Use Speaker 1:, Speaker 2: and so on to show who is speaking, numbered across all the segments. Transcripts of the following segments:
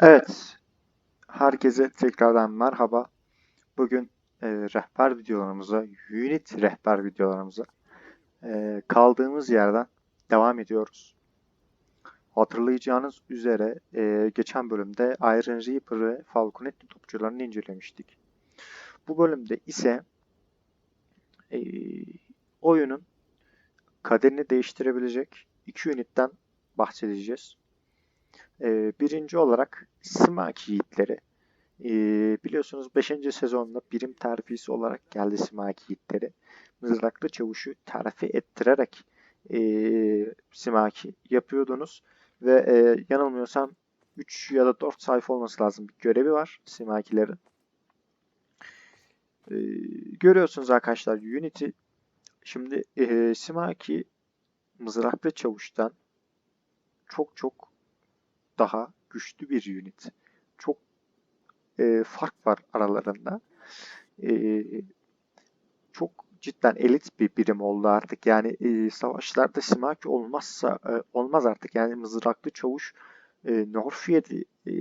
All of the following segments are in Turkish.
Speaker 1: Evet, herkese tekrardan merhaba. Bugün e, rehber videolarımıza, unit rehber videolarımıza e, kaldığımız yerden devam ediyoruz. Hatırlayacağınız üzere e, geçen bölümde Iron Reaper ve Falconetti topçularını incelemiştik. Bu bölümde ise e, oyunun kaderini değiştirebilecek iki unitten bahsedeceğiz. Ee, birinci olarak Smack yiğitleri. Ee, biliyorsunuz 5. sezonda birim terfisi olarak geldi Smack yiğitleri. Mızraklı çavuşu terfi ettirerek e, Smack'i yapıyordunuz. Ve e, yanılmıyorsam 3 ya da 4 sayfa olması lazım bir görevi var Smack'lerin. Ee, görüyorsunuz arkadaşlar Unity şimdi e, Smack'i mızraklı çavuştan çok çok daha güçlü bir unit. Çok e, fark var aralarında. E, çok cidden elit bir birim oldu artık. Yani e, savaşlarda Simaki olmazsa e, olmaz artık. Yani mızraklı çavuş e, Norfiyedi e,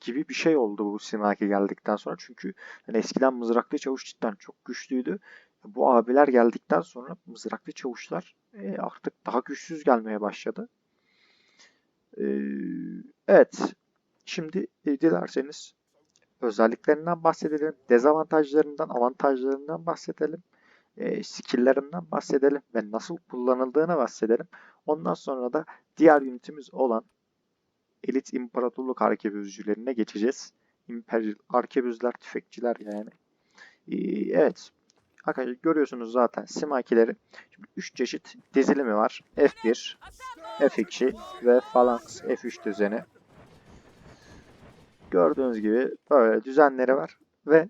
Speaker 1: gibi bir şey oldu bu Simaki geldikten sonra. Çünkü yani eskiden mızraklı çavuş cidden çok güçlüydü. Bu abiler geldikten sonra mızraklı çavuşlar e, artık daha güçsüz gelmeye başladı. E, Evet, şimdi e, dilerseniz özelliklerinden bahsedelim, dezavantajlarından, avantajlarından bahsedelim, e, skill'lerinden bahsedelim ve nasıl kullanıldığını bahsedelim. Ondan sonra da diğer unitimiz olan Elit İmparatorluk Arkebüzcülerine geçeceğiz. Imperial Arkebüzler, tüfekçiler yani. E, evet, arkadaşlar görüyorsunuz zaten simakileri. Şimdi 3 çeşit dizilimi var. F1, F2 ve Phalanx F3 düzeni. Gördüğünüz gibi böyle düzenleri var ve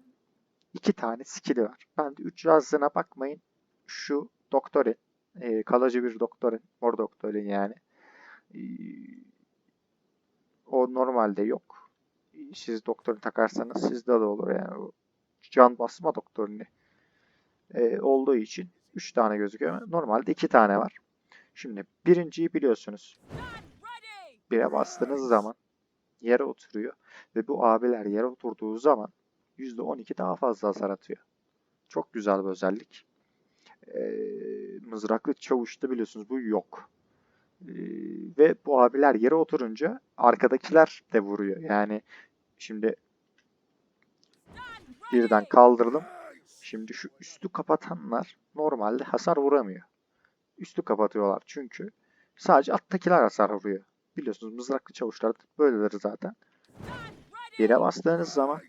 Speaker 1: iki tane skill'i var. Ben de 3 yazdığına bakmayın. Şu doktorin, e, kalıcı bir doktorin, mor doktorin yani. E, o normalde yok. Siz doktorin takarsanız sizde de olur yani. Can basma doktorini e, olduğu için 3 tane gözüküyor. Normalde 2 tane var. Şimdi birinciyi biliyorsunuz. Bire bastığınız zaman yere oturuyor. Ve bu abiler yere oturduğu zaman %12 daha fazla hasar atıyor. Çok güzel bir özellik. Ee, mızraklı çavuşta biliyorsunuz bu yok. Ee, ve bu abiler yere oturunca arkadakiler de vuruyor. Yani şimdi birden kaldırdım. Şimdi şu üstü kapatanlar normalde hasar vuramıyor. Üstü kapatıyorlar çünkü sadece alttakiler hasar vuruyor. Biliyorsunuz mızraklı çavuşlar böyleleri zaten. Yere bastığınız zaman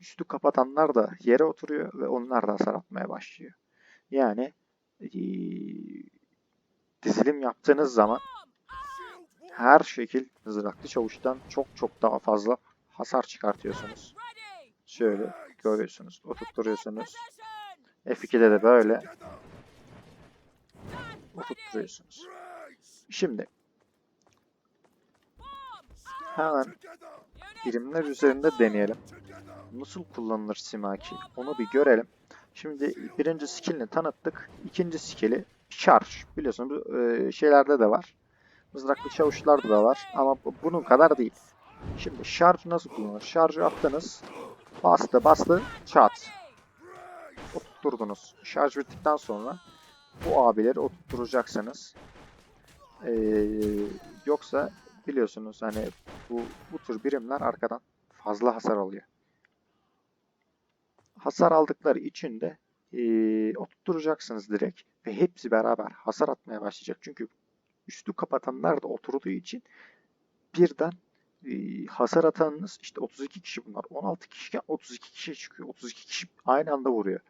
Speaker 1: üstü kapatanlar da yere oturuyor ve onlar da hasar atmaya başlıyor. Yani ee, dizilim yaptığınız zaman her şekil mızraklı çavuştan çok çok daha fazla hasar çıkartıyorsunuz. Şöyle görüyorsunuz, oturtturuyorsunuz. F2'de de böyle oturtturuyorsunuz. Şimdi hemen birimler üzerinde deneyelim. Nasıl kullanılır Simaki? Onu bir görelim. Şimdi birinci skillini tanıttık. İkinci skilli Charge. Biliyorsunuz bu e, şeylerde de var. Mızraklı çavuşlarda da var. Ama bunun kadar değil. Şimdi Charge nasıl kullanılır? Charge'ı attınız. Bastı bastı. Çat. Oturtturdunuz. Şarj bittikten sonra bu abileri oturtacaksınız. Ee, yoksa biliyorsunuz hani bu, bu tür birimler arkadan fazla hasar alıyor. Hasar aldıkları için de e, oturtacaksınız direkt ve hepsi beraber hasar atmaya başlayacak. Çünkü üstü kapatanlar da oturduğu için birden hasar atanınız işte 32 kişi bunlar. 16 kişiken 32 kişi çıkıyor. 32 kişi aynı anda vuruyor.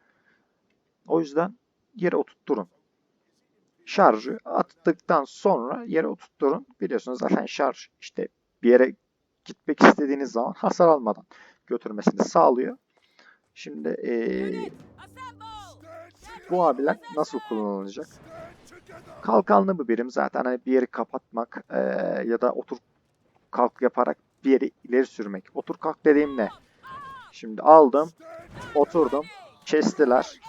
Speaker 1: O yüzden yere oturtturun. Şarjı attıktan sonra yere oturtturun. Biliyorsunuz zaten şarj işte bir yere gitmek istediğiniz zaman hasar almadan götürmesini sağlıyor. Şimdi ee, bu abiler nasıl kullanılacak? Kalkanlı bir birim zaten hani bir yeri kapatmak ee, ya da otur kalk yaparak bir yeri ileri sürmek. Otur kalk dediğim ne? Şimdi aldım, oturdum, kestiler,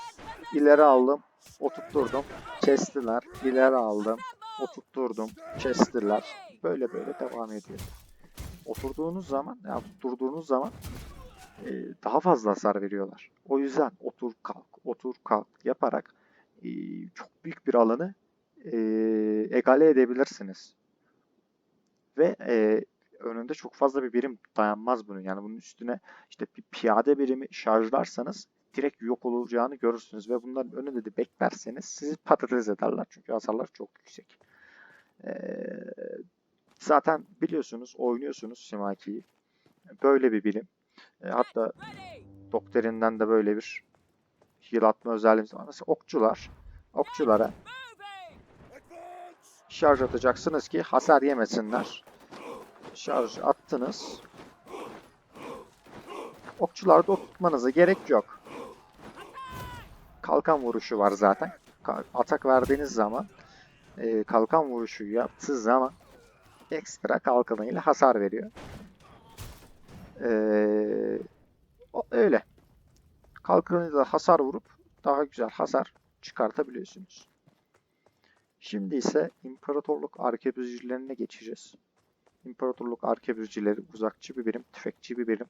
Speaker 1: ileri aldım, oturtturdum, kestiler, ileri aldım, oturtturdum, kestiler. Böyle böyle devam ediyor. Oturduğunuz zaman, ya durduğunuz zaman e, daha fazla hasar veriyorlar. O yüzden otur kalk, otur kalk yaparak e, çok büyük bir alanı e, egale edebilirsiniz. Ve e, önünde çok fazla bir birim dayanmaz bunun. Yani bunun üstüne işte bir piyade birimi şarjlarsanız direkt yok olacağını görürsünüz ve bunların önünde de beklerseniz sizi patates ederler. Çünkü hasarlar çok yüksek. Ee, zaten biliyorsunuz, oynuyorsunuz Simaki'yi. Böyle bir bilim. E, hatta doktorinden de böyle bir heal atma özelliğimiz var. Mesela okçular, okçulara şarj atacaksınız ki hasar yemesinler. Şarj attınız. Okçularda ok tutmanıza gerek yok. Kalkan vuruşu var zaten. Atak verdiğiniz zaman e, kalkan vuruşu yaptığı zaman ekstra kalkanıyla hasar veriyor. Ee, öyle. Kalkanıyla hasar vurup daha güzel hasar çıkartabiliyorsunuz. Şimdi ise İmparatorluk Arkebüzcülerine geçeceğiz. İmparatorluk Arkebüzcüleri uzakçı bir birim, tüfekçi bir birim.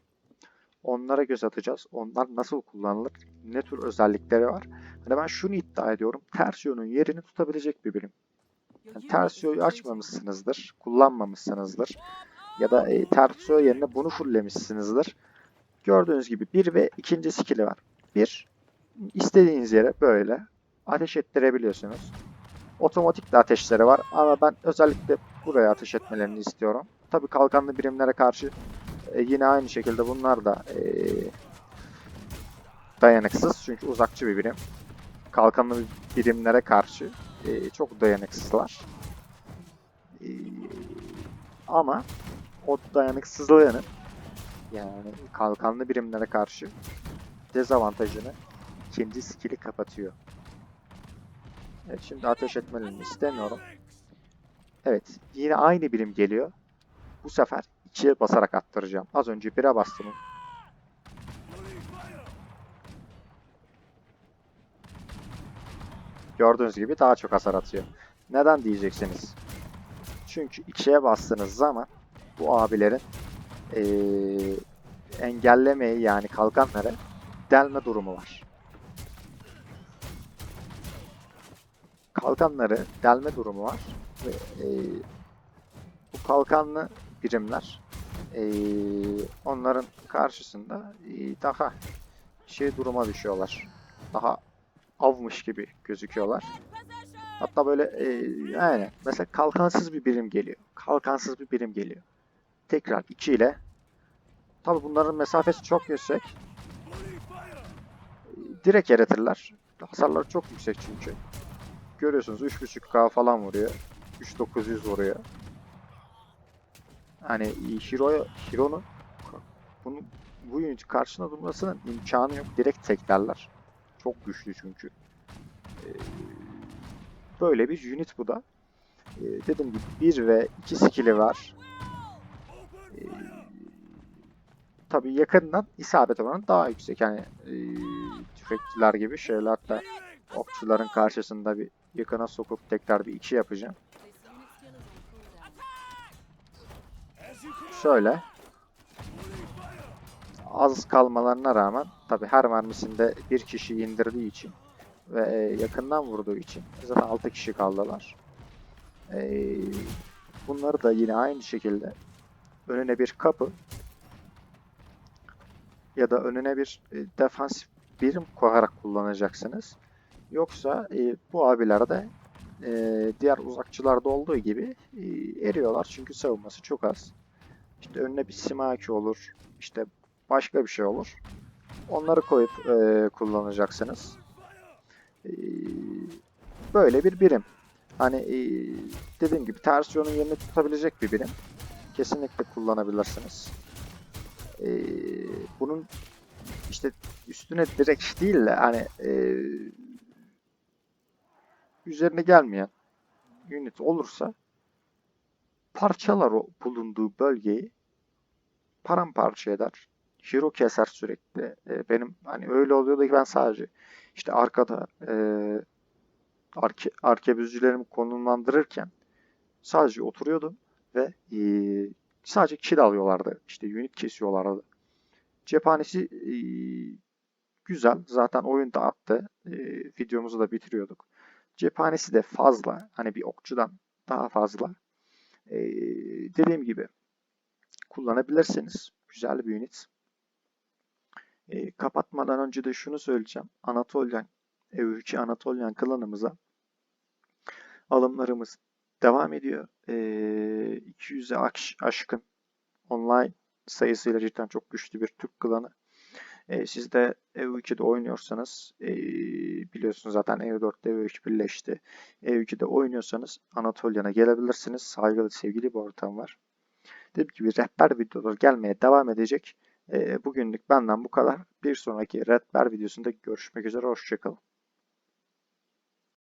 Speaker 1: Onlara göz atacağız. Onlar nasıl kullanılır? Ne tür özellikleri var? Hani ben şunu iddia ediyorum. Tersiyonun yerini tutabilecek bir birim. Yani tersiyoyu açmamışsınızdır, kullanmamışsınızdır. Ya da e, tersiyo yerine bunu fulllemişsinizdir. Gördüğünüz gibi bir ve ikinci skill'i var. Bir, istediğiniz yere böyle ateş ettirebiliyorsunuz. Otomatik de ateşleri var ama ben özellikle buraya ateş etmelerini istiyorum. Tabii kalkanlı birimlere karşı e, yine aynı şekilde bunlar da e, dayanıksız çünkü uzakçı bir birim. Kalkanlı birimlere karşı e, çok dayanıksızlar. E, ama o dayanıksızlığının yani kalkanlı birimlere karşı dezavantajını ikinci skill'i kapatıyor. Evet şimdi ateş etmelerini istemiyorum. Evet yine aynı birim geliyor. Bu sefer ikiye basarak attıracağım. Az önce 1'e bastım. Gördüğünüz gibi daha çok hasar atıyor. Neden diyeceksiniz? Çünkü ikiye bastığınız zaman bu abilerin eee engellemeyi yani kalkanları delme durumu var. Kalkanları delme durumu var ve eee, bu kalkanlı birimler eee, onların karşısında eee, daha şey duruma düşüyorlar. Daha avmış gibi gözüküyorlar. Hatta böyle eee, yani mesela kalkansız bir birim geliyor. Kalkansız bir birim geliyor. Tekrar 2 ile Tabi bunların mesafesi çok yüksek. Direkt yaratırlar. Hasarları çok yüksek çünkü. Görüyorsunuz 3.5k falan vuruyor. 3900 vuruyor. Hani Hero'ya Hero'nun bunu bu unit karşısında durmasının imkanı yok. Direkt teklerler. Çok güçlü çünkü. Ee, Böyle bir unit bu da. Ee, Dediğim gibi 1 ve 2 skill'i var. Ee, tabii yakından isabet oranı daha yüksek. Yani e, tüfekçiler gibi şeyler hatta okçuların karşısında bir yakına sokup tekrar bir iki yapacağım. Şöyle az kalmalarına rağmen tabii her mermisinde bir kişi indirdiği için ve e, yakından vurduğu için zaten 6 kişi kaldılar. E, bunları da yine aynı şekilde önüne bir kapı ya da önüne bir e, defansif birim koyarak kullanacaksınız. Yoksa e, bu abiler de e, diğer uzakçılarda olduğu gibi e, eriyorlar çünkü savunması çok az. İşte önüne bir simaki olur, işte başka bir şey olur. Onları koyup e, kullanacaksınız. E, böyle bir birim. Hani e, dediğim gibi tersiyonun yerini tutabilecek bir birim. Kesinlikle kullanabilirsiniz. E, bunun işte üstüne direkt değil de hani e, üzerine gelmeyen unit olursa parçalar o bulunduğu bölgeyi paramparça eder. Hero keser sürekli. E, benim hani öyle oluyordu ki ben sadece işte arkada e, arke, arkebüzcülerimi konumlandırırken sadece oturuyordum ve e, sadece kill alıyorlardı. İşte unit kesiyorlardı. Cephanesi e, güzel. Zaten oyun da attı. E, videomuzu da bitiriyorduk. Cephanesi de fazla. Hani bir okçudan daha fazla. E, dediğim gibi kullanabilirsiniz. Güzel bir unit. E, kapatmadan önce de şunu söyleyeceğim. Anatolian, EU2 Anatolian klanımıza alımlarımız devam ediyor. E, 200'e aşkın online sayısıyla cidden çok güçlü bir Türk klanı. E, siz de EU2'de oynuyorsanız e, biliyorsunuz zaten EU4'te EU2 birleşti. EU2'de oynuyorsanız Anatolia'na gelebilirsiniz. Saygılı sevgili bir ortam var. Dediğim gibi rehber videolar gelmeye devam edecek. E, bugünlük benden bu kadar. Bir sonraki rehber videosunda görüşmek üzere. Hoşçakalın.